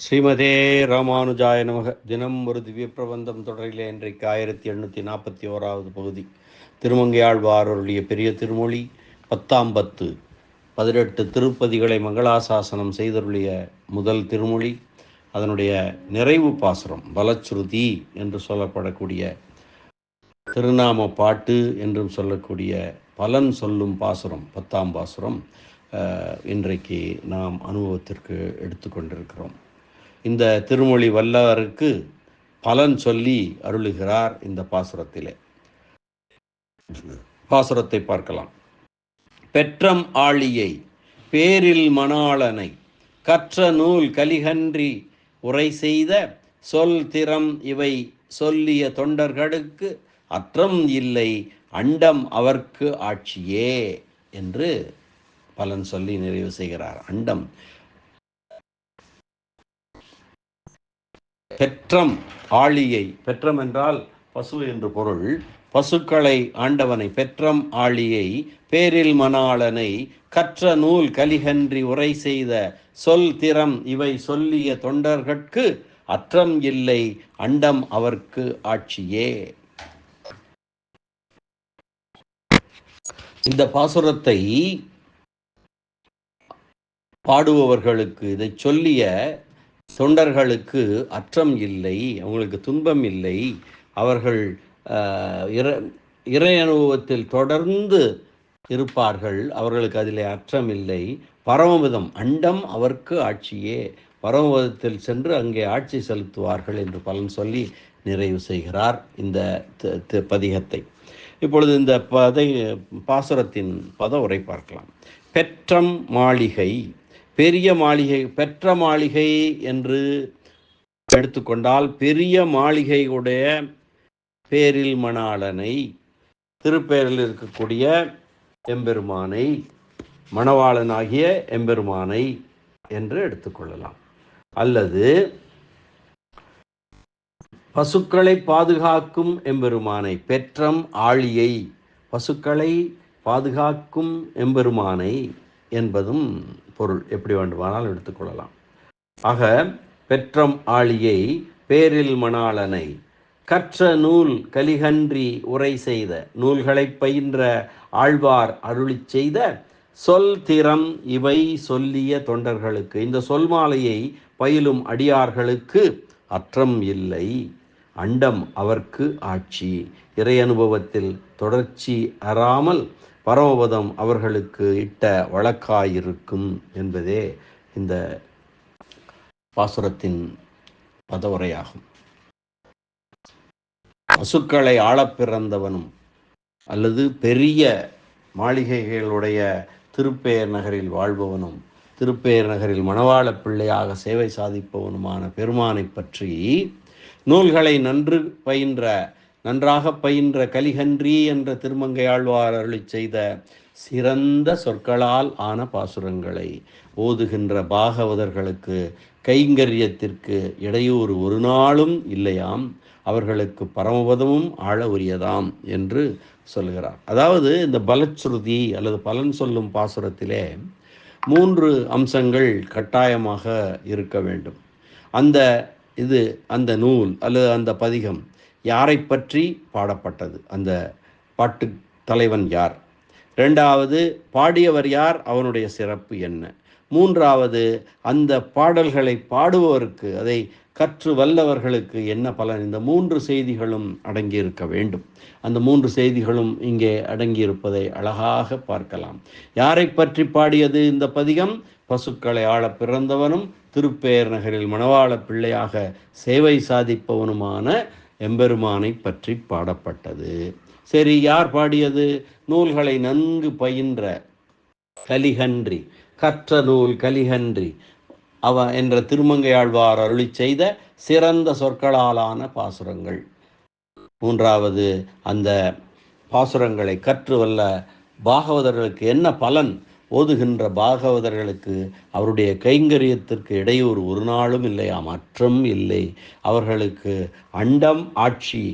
ஸ்ரீமதே ராமானுஜாய நமக. தினம் ஒரு திவ்ய பிரபந்தம் தொடரிலே இன்றைக்கு ஆயிரத்தி எண்ணூற்றி நாற்பத்தி ஓராவது பகுதி. திருமங்கையாழ்வார் அவருடைய பெரிய திருமொழி பத்தாம் பத்து பதினெட்டு திருப்பதிகளை மங்களாசாசனம் செய்தருடைய முதல் திருமொழி அதனுடைய நிறைவு பாசுரம் பலச்சுருதி என்று சொல்லப்படக்கூடிய திருநாம பாட்டு என்றும் சொல்லக்கூடிய பலன் சொல்லும் பாசுரம் பத்தாம் பாசுரம் இன்றைக்கு நாம் அனுபவத்திற்கு எடுத்துக்கொண்டிருக்கிறோம். இந்த திருமொழி வல்லவருக்கு பலன் சொல்லி அருளுகிறார் இந்த பாசுரத்திலே. பாசுரத்தை பார்க்கலாம். பெற்றம் ஆழியை பேரில் மணாளனை கற்ற நூல் கலிகன்றி உரை செய்த சொல் திறம் இவை சொல்லிய தொண்டர்களுக்கு அற்றம் இல்லை அண்டம் அவர்க்கு ஆட்சியே என்று பலன் சொல்லி நிறைவு செய்கிறார். அண்டம் பெற்றம் ஆழியை பெற்றம் என்றால் பசு என்று பொருள். பசுக்களை ஆண்டவனை பெற்றம் ஆழியை பேரில் மணாளனை கற்ற நூல் கலிகன்றி உரை செய்த சொல் திறம் இவை சொல்லிய தொண்டர்கட்கு அற்றம் இல்லை அண்டம் அவர்க்கு ஆட்சியே. இந்த பாசுரத்தை பாடுபவர்களுக்கு இதை சொல்லிய தொண்டர்களுக்கு அற்றம் இல்லை அவங்களுக்கு துன்பம் இல்லை. அவர்கள் இற இறை அனுபவத்தில் தொடர்ந்து இருப்பார்கள். அவர்களுக்கு அதில் அற்றம் இல்லை. பரமவிதம் அண்டம் அவர்க்கு ஆட்சியே. பரமபதத்தில் சென்று அங்கே ஆட்சி செலுத்துவார்கள் என்று பலன் சொல்லி நிறைவு செய்கிறார் இந்த பதிகத்தை. இப்பொழுது இந்த பதை பாசுரத்தின் பத உரை பார்க்கலாம். பெற்றம் மாளிகை பெரிய மாளிகை பெற்ற மாளிகை என்று எடுத்துக்கொண்டால் பெரிய மாளிகையுடைய பேரில் மணாளனை திருப்பேரில் இருக்கக்கூடிய எம்பெருமானை மணவாளனாகிய எம்பெருமானை என்று எடுத்துக்கொள்ளலாம் அல்லது பசுக்களை பாதுகாக்கும் எம்பெருமானை பெற்றம் ஆழியை பசுக்களை பாதுகாக்கும் எம்பெருமானை என்பதும் பொருள் எப்படி வேண்டுமானாலும் எடுத்துக்கொள்ளலாம். ஆக பெற்றம் ஆழியை பேரில் மணாளனை கற்ற நூல் கலிகன்றி உரை செய்த நூல்களை பயின்ற ஆழ்வார் அருளிச் செய்த சொல் திறம் இவை சொல்லிய தொண்டர்களுக்கு இந்த சொல் மாலையை பயிலும் அடியார்களுக்கு அற்றம் இல்லை. அண்டம் அவர்க்கு ஆட்சி. இறை அனுபவத்தில் தொடர்ச்சி அறாமல் பரமபதம் அவர்களுக்கு இட்ட வழக்காயிருக்கும் என்பதே இந்த பாசுரத்தின் பதவுரையாகும். பசுக்களை ஆளப் பிறந்தவனும் அல்லது பெரிய மாளிகைகளுடைய திருப்பெயர் நகரில் வாழ்பவனும் திருப்பேர் நகரில் மணவாள பிள்ளையாக சேவை சாதிப்பவனுமான பெருமானை பற்றி நூல்களை நன்று பயின்ற நன்றாக பயின்ற கலிகன்றி என்ற திருமங்கையாழ்வார் அருளி செய்த சிறந்த சொற்களால் ஆன பாசுரங்களை ஓதுகின்ற பாகவதர்களுக்கு கைங்கரியத்திற்கு இடையூறு ஒரு நாளும் இல்லையாம். அவர்களுக்கு பரமபதமும் ஆழ உரியதாம் என்று சொல்கிறார். அதாவது இந்த பலச்சுருதி அல்லது பலன் சொல்லும் பாசுரத்திலே மூன்று அம்சங்கள் கட்டாயமாக இருக்க வேண்டும். அந்த இது அந்த நூல் அல்லது அந்த பதிகம் யாரை பற்றி பாடப்பட்டது? அந்த பாட்டு தலைவன் யார்? ரெண்டாவது பாடியவர் யார்? அவனுடைய சிறப்பு என்ன? மூன்றாவது அந்த பாடல்களை பாடுபவருக்கு அதை கற்று வல்லவர்களுக்கு என்ன பலன்? இந்த மூன்று செய்திகளும் அடங்கியிருக்க வேண்டும். அந்த மூன்று செய்திகளும் இங்கே அடங்கியிருப்பதை அழகாக பார்க்கலாம். யாரை பற்றி பாடியது இந்த பதிகம்? பசுக்களை ஆள பிறந்தவனும் திருப்பேர் நகரில் மணவாள பிள்ளையாக சேவை சாதிப்பவனுமான எம்பெருமானை பற்றி பாடப்பட்டது. சரி யார் பாடியது? நூல்களை நன்கு பயின்ற கலிகன்றி கற்ற நூல் கலிகன்றி அவ என்ற திருமங்கையாழ்வார் அருளி செய்த சிறந்த சொற்களாலான பாசுரங்கள். மூன்றாவது அந்த பாசுரங்களை கற்று வல்ல பாகவதர்களுக்கு என்ன பலன்? ஓதுகின்ற பாகவதர்களுக்கு அவருடைய கைங்கரியத்திற்கு இடையூறு ஒரு நாளும் இல்லையாம் அற்றம் இல்லை. அவர்களுக்கு அண்டம் ஆட்சி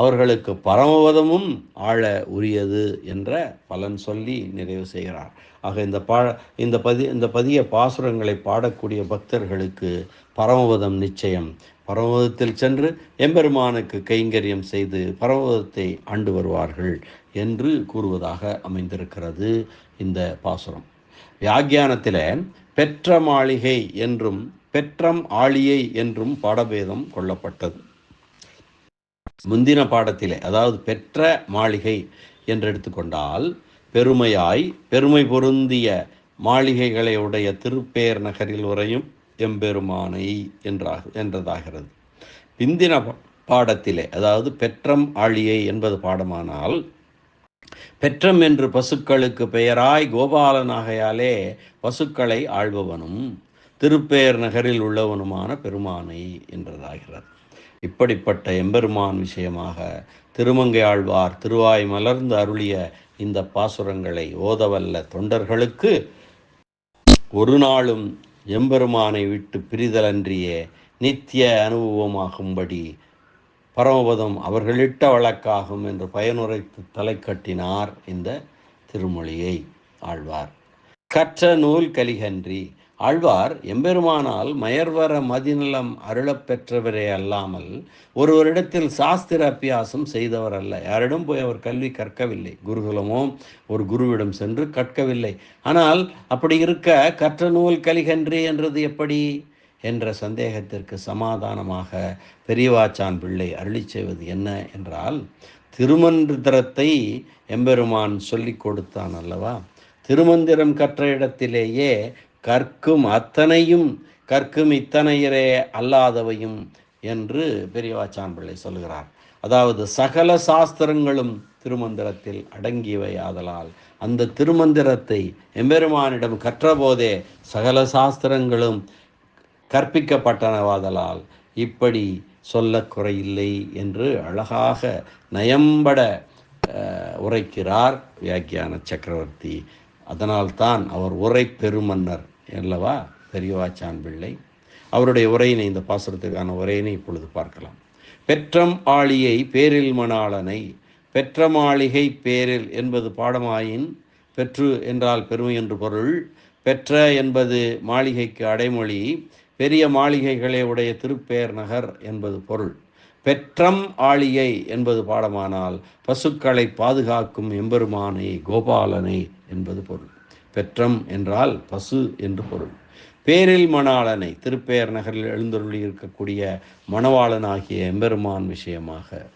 அவர்களுக்கு பரமவதமும் ஆழ உரியது என்ற பலன் சொல்லி நிறைவு செய்கிறார். ஆக இந்த பா இந்த பதி இந்த பதிய பாசுரங்களை பாடக்கூடிய பக்தர்களுக்கு பரமவதம் நிச்சயம். பரமவதத்தில் சென்று எம்பெருமானுக்கு கைங்கரியம் செய்து பரமவதத்தை ஆண்டு வருவார்கள் என்று கூறுவதாக அமைந்திருக்கிறது இந்த பாசுரம். வியாக்கியானத்தில் பெற்ற மாளிகை என்றும் பெற்றம் ஆளியை என்றும் பாடபேதம் கொள்ளப்பட்டது. முந்தின பாடத்திலே அதாவது பெற்ற மாளிகை என்று எடுத்துக்கொண்டால் பெருமையாய் பெருமை பொருந்திய மாளிகைகளை உடைய திருப்பேர் நகரில் உரையும் எம்பெருமானை என்றாக என்றதாகிறது. பிந்தின பாடத்திலே அதாவது பெற்றம் ஆழியை என்பது பாடமானால் பெற்றம் என்று பசுக்களுக்கு பெயராய் கோபாலனாகையாலே பசுக்களை ஆள்பவனும் திருப்பேர் நகரில் உள்ளவனுமான பெருமானை என்றதாகிறது. இப்படிப்பட்ட எம்பெருமான் விஷயமாக திருமங்கை ஆழ்வார் திருவாய் மலர்ந்து அருளிய இந்த பாசுரங்களை ஓதவல்ல தொண்டர்களுக்கு ஒரு நாளும் எம்பெருமானை விட்டு பிரிதலன்றியே நித்திய அனுபவமாகும்படி பரமபதம் அவர்களிட்ட வழக்காகும் என்று பயனுரைத்து தலை கட்டினார் இந்த திருமொழியை ஆழ்வார். கற்ற நூல் கலிகன்றி ஆழ்வார் எம்பெருமானால் மயர்வர மதிநலம் அருளப் பெற்றவரே அல்லாமல் ஒருவரிடத்தில் சாஸ்திர அபியாசம் செய்தவர் அல்ல. யாரிடம் போய் அவர் கல்வி கற்கவில்லை? குருகுலமோ ஒரு குருவிடம் சென்று கற்கவில்லை. ஆனால் அப்படி இருக்க கற்ற நூல் கலிகன்றி என்றது எப்படி? என்ற சந்தேகத்திற்கு சமாதானமாக பெரியவாச்சான் பிள்ளை அருளி செய்வது என்ன என்றால் திருமந்திரத்தை எம்பெருமான் சொல்லிக் கொடுத்தான் அல்லவா? திருமந்திரம் கற்ற இடத்திலேயே கற்கும் அத்தனையும் கற்கும் இத்தனையரே அல்லாதவையும் என்று பெரியவாச்சான் பிள்ளை சொல்கிறார் அதாவது சகல சாஸ்திரங்களும் திருமந்திரத்தில் அடங்கியவை ஆதலால் அந்த திருமந்திரத்தை எம்பெருமானிடம் கற்றபோதே சகல சாஸ்திரங்களும் கற்பிக்கப்பட்டனவாதலால் இப்படி சொல்ல குறையில்லை என்று அழகாக நயம்பட உரைக்கிறார் வியாக்கியான சக்கரவர்த்தி. அதனால்தான் அவர் உரை பெருமன்னர். அல்லவா? பெரியவாச்சான் பிள்ளை. அவருடைய உரையினை இந்த பாசுரத்திற்கான உரையினை இப்பொழுது பார்க்கலாம். பெற்றம் ஆளியை பேரில் மணாளனை பெற்ற மாளிகை பேரில் என்பது பாடமாயின் பெற்று என்றால் பெருமை என்று பொருள். பெற்ற என்பது மாளிகைக்கு அடைமொழி பெரிய மாளிகைகளே உடைய திருப்பேர் நகர் என்பது பொருள். பெற்றம் ஆளியை என்பது பாடமானால் பசுக்களை பாதுகாக்கும் எம்பெருமானை கோபாலனை என்பது பொருள். பெற்றம் என்றால் பசு என்று பொருள். பேரில் மணாளனை திருப்பேர் நகரில் எழுந்தருளி இருக்கக்கூடிய மணவாளனாகிய எம்பெருமான் விஷயமாக.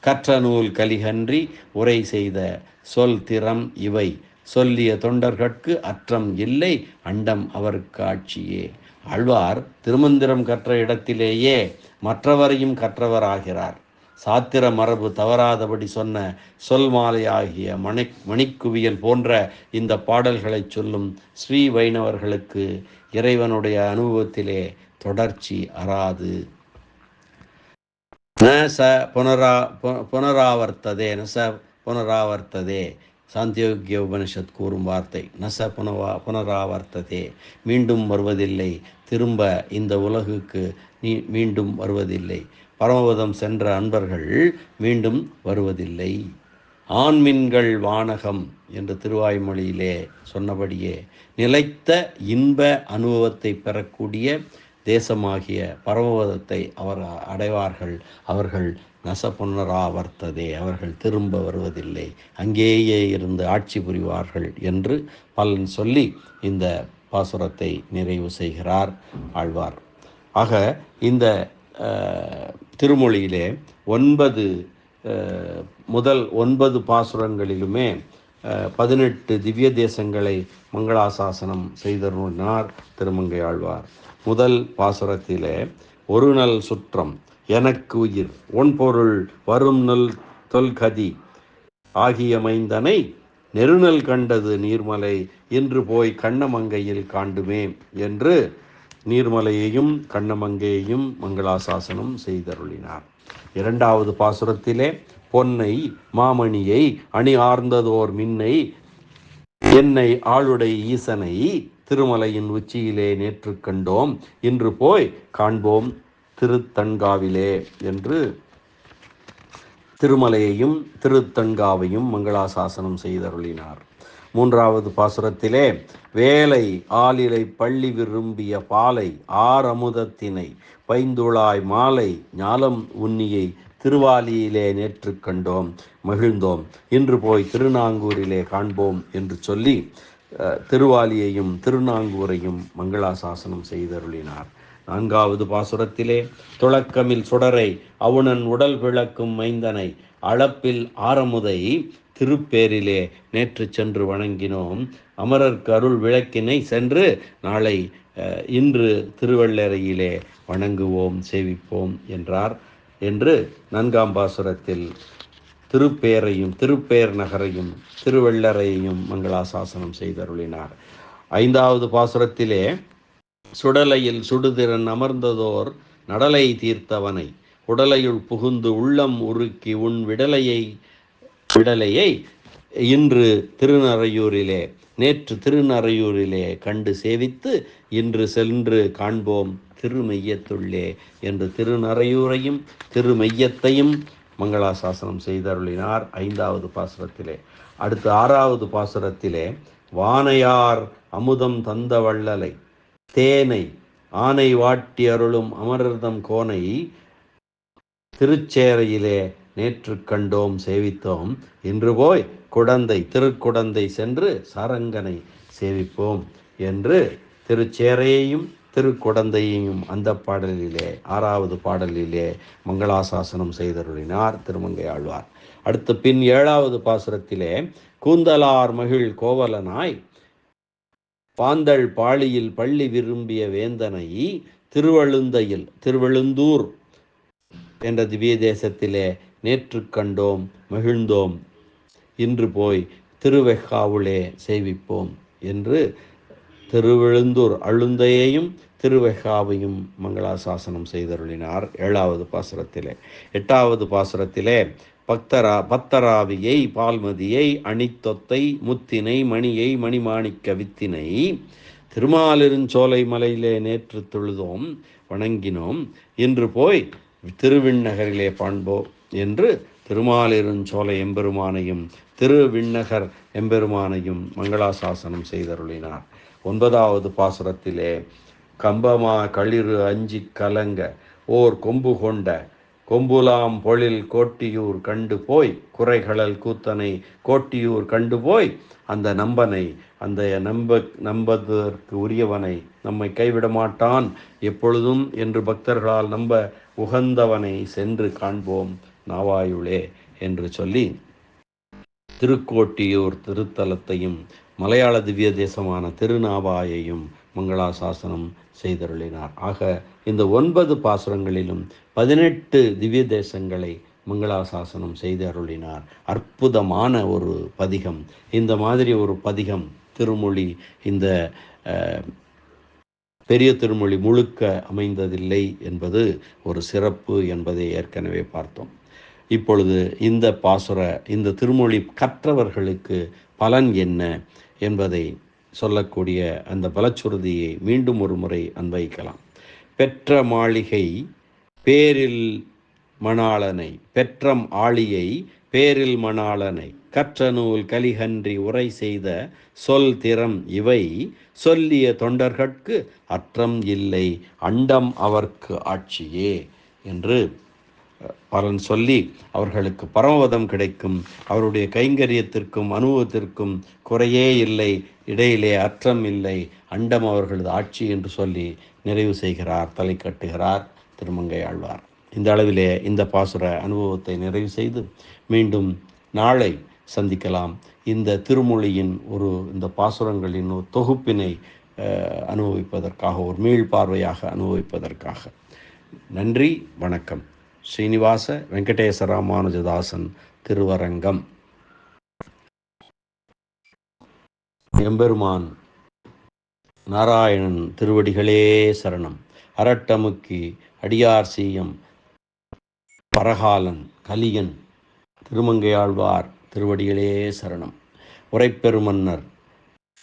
கற்ற நூல் கலிகன்றி உரை செய்த சொல் திறம் இவை. சொல்லிய தொண்டர்கட்கு அற்றம் இல்லை அண்டம் அவருக்கு ஆட்சியே ஆழ்வார் திருமந்திரம் கற்ற இடத்திலேயே மற்றவரையும் கற்றவராகிறார். சாத்திர மரபு தவறாதபடி சொன்ன சொல் மாலையாகிய மணி மணிக்குவியல் போன்ற இந்த பாடல்களை சொல்லும் ஸ்ரீ வைணவர்களுக்கு இறைவனுடைய அனுபவத்திலே தொடர்ச்சி அறாது ந ச புனரா புனராவர்த்ததே ந ச புனராவர்த்ததே சாந்தியோக்கிய உபனிஷத் கூறும் வார்த்தை. நச புனவா புனராவர்த்ததே மீண்டும் வருவதில்லை. திரும்ப இந்த உலகுக்கு நீ மீண்டும் வருவதில்லை. பரமபதம் சென்ற அன்பர்கள் மீண்டும் வருவதில்லை. ஆண்மின்கள் வானகம் என்று திருவாய்மொழியிலே சொன்னபடியே நிலைத்த இன்ப அனுபவத்தை பெறக்கூடிய தேசமாகிய பரமபதத்தை அவர் அடைவார்கள். அவர்கள் நசபுனராவர்த்ததே அவர்கள் திரும்ப வருவதில்லை. அங்கேயே இருந்து ஆட்சி புரிவார்கள் என்று பலன் சொல்லி இந்த பாசுரத்தை நிறைவு செய்கிறார் ஆழ்வார். ஆக இந்த திருமொழியிலே ஒன்பது முதல் ஒன்பது பாசுரங்களிலுமே பதினெட்டு திவ்ய தேசங்களை மங்களாசாசனம் செய்தருளினார் திருமங்கை ஆழ்வார். முதல் பாசுரத்திலே ஒரு நல் சுற்றம் எனக்கு உயிர் ஒன் பொருள் வரும் நல் தொல்கதி ஆகிய மைந்தனை நெருநல் கண்டது நீர்மலை இன்று போய் கண்ணமங்கையில் காண்டுமே என்று நீர்மலையையும் கண்ணமங்கையையும் மங்களாசாசனம் செய்தருளினார். இரண்டாவது பாசுரத்திலே பொன்னை மாமணியை அணி ஆர்ந்ததோர் மின்னை என்னை ஆளுடை ஈசனை திருமலையின் உச்சியிலே நேற்று கண்டோம். இன்று போய் காண்போம் திருத்தன்காவிலே என்று திருமலையையும் திருத்தன்காவையும் மங்களாசாசனம் செய்தருளினார். மூன்றாவது பாசுரத்திலே வேலை ஆளிலை பள்ளி விரும்பிய பாலை ஆரமுதத்தினை பைந்துளாய் மாலை ஞாலம் உன்னியை திருவாலியிலே நேற்று கண்டோம் மகிழ்ந்தோம். இன்று போய் திருநாங்கூரிலே காண்போம் என்று சொல்லி திருவாலியையும் திருநாங்கூரையும் மங்களாசாசனம் செய்தருளினார். நான்காவது பாசுரத்திலே துளக்கமில் சுடரை அவுணன் உடல் விளக்கும் மைந்தனை அளப்பில் ஆரமுதை திருப்பேரிலே நேற்று சென்று வணங்கினோம். அமரர்க்கு அருள் விளக்கினை சென்று நாளை இன்று திருவள்ளரையிலே வணங்குவோம் சேவிப்போம் என்றார். என்று நான்காம் பாசுரத்தில் திருப்பேரையும் திருப்பேர் நகரையும் திருவள்ளரையையும் மங்களாசாசனம் செய்தருளினார். ஐந்தாவது பாசுரத்திலே சுடலையில் சுடுதிறன் அமர்ந்ததோர் நடலை தீர்த்தவனை உடலையுள் புகுந்து உள்ளம் உருக்கி உன் விடலையை விடலையை இன்று திருநறையூரிலே நேற்று திருநறையூரிலே கண்டு சேவித்து இன்று சென்று காண்போம் திருமையத்துள்ளே என்று திருநறையூரையும் திருமையத்தையும் மங்களாசாசனம் செய்தருளினார் ஐந்தாவது பாசுரத்திலே. அடுத்து ஆறாவது பாசுரத்திலே வானையார் அமுதம் தந்த வள்ளலை தேனை ஆனை வாட்டி அருளும் அமரர்தம் கோனை திருச்சேரையிலே நேற்று கண்டோம் சேவித்தோம். இன்று போய் குடந்தை திருக்குடந்தை சென்று சாரங்கனை சேவிப்போம் என்று திருச்சேரையையும் திருக்குடந்தையையும் அந்த பாடலிலே ஆறாவது பாடலிலே மங்களாசாசனம் செய்தருளினார் திருமங்கை ஆழ்வார். அடுத்து பின் ஏழாவது பாசுரத்திலே கூந்தலார் மகிழ் கோவலனாய் பாந்தள் பாளியில் பள்ளி விரும்பிய வேந்தனை திருவழுந்தையில் திருவழுந்தூர் என்ற திவ்ய தேசத்திலே நேற்று கண்டோம் மகிழ்ந்தோம். இன்று போய் திருவெஹாவுளே சேவிப்போம் என்று திருவெழுந்தூர் அழுந்தையையும் திருவெஹாவையும் மங்களாசாசனம் செய்தருளினார் ஏழாவது பாசுரத்திலே. எட்டாவது பாசுரத்திலே பக்தரா பத்தராவியை பால்மதியை அணித்தொத்தை முத்தினை மணியை மணிமாணிக்க வித்தினை திருமாலிருஞ்சோலை மலையிலே நேற்று தொழுதோம் வணங்கினோம். இன்று போய் திருவிண்ணகரிலே பாண்போ என்று திருமாலிருஞ்சோலை எம்பெருமானையும் திருவிண்ணகர் எம்பெருமானையும் மங்களாசாசனம் செய்தருளினார். ஒன்பதாவது பாசுரத்திலே கம்பமா களிறு அஞ்சி கலங்க ஓர் கொம்பு கொண்ட கொம்புலாம் பொழில் கோட்டியூர் கண்டு போய் குறைகளல் கூத்தனை கோட்டியூர் கண்டு போய் அந்த நம்பனை அந்த நம்ப நம்பதற்கு உரியவனை நம்மை கைவிட மாட்டான். எப்பொழுதும் என்று பக்தர்களால் நம்ப உகந்தவனை சென்று காண்போம் நாவாயுளே என்று சொல்லி திருக்கோட்டியூர் திருத்தலத்தையும் மலையாள திவ்ய தேசமான திருநாவாயையும் மங்களாசாசனம் செய்தருளினார். ஆக இந்த ஒன்பது பாசுரங்களிலும் பதினெட்டு திவ்ய தேசங்களை மங்களாசாசனம் செய்து அருளினார் அற்புதமான ஒரு பதிகம். இந்த மாதிரி ஒரு பதிகம் திருமொழி இந்த பெரிய திருமொழி முழுக்க அமைந்ததில்லை என்பது ஒரு சிறப்பு என்பதை ஏற்கனவே பார்த்தோம். இப்பொழுது இந்த பாசுர இந்த திருமொழி கற்றவர்களுக்கு பலன் என்ன என்பதை சொல்லக்கூடிய அந்த பலச்சுருதியை மீண்டும் ஒரு முறை அன்வைக்கலாம் பெற்ற மாளிகை பேரில் மணாளனை பெற்றம் ஆளியை பேரில் மணாளனை கற்ற நூல் கலிகன்றி உரை செய்த சொல் திறம் இவை. சொல்லிய தொண்டர்கட்கு அற்றம் இல்லை அண்டம் அவர்க்கு ஆட்சியே என்று பலன் சொல்லி அவர்களுக்கு பரமபதம் கிடைக்கும். அவருடைய கைங்கரியத்திற்கும் அனுபவத்திற்கும் குறையே இல்லை இடையிலே அற்றம் இல்லை. அண்டம் அவர்களது ஆட்சி என்று சொல்லி நிறைவு செய்கிறார் தலை கட்டுகிறார் திருமங்கை ஆழ்வார். இந்த அளவிலே இந்த பாசுர அனுபவத்தை நிறைவு செய்து மீண்டும் நாளை சந்திக்கலாம். இந்த திருமொழியின் ஒரு இந்த பாசுரங்களின் ஒரு தொகுப்பினை அனுபவிப்பதற்காக ஒரு மீள் பார்வையாக அனுபவிப்பதற்காக. நன்றி வணக்கம். ஸ்ரீனிவாச வெங்கடேச ராமானுஜதாசன் திருவரங்கம். எம்பெருமான் நாராயணன் திருவடிகளே சரணம். அரட்டமுக்கி அடியார் சீயம் பரகாலன் கலியன் திருமங்கையாழ்வார் திருவடிகளே சரணம். உரைப்பெருமன்னர்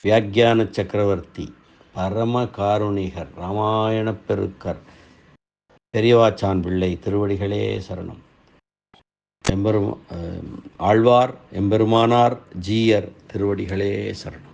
வியாக்கியான சக்கரவர்த்தி பரம காருணிகர் ராமாயணப் பெருக்கர் பெரியவாச்சான் பிள்ளை திருவடிகளே சரணம். எம்பெரும் ஆழ்வார் எம்பெருமானார் ஜீயர் திருவடிகளே சரணம்.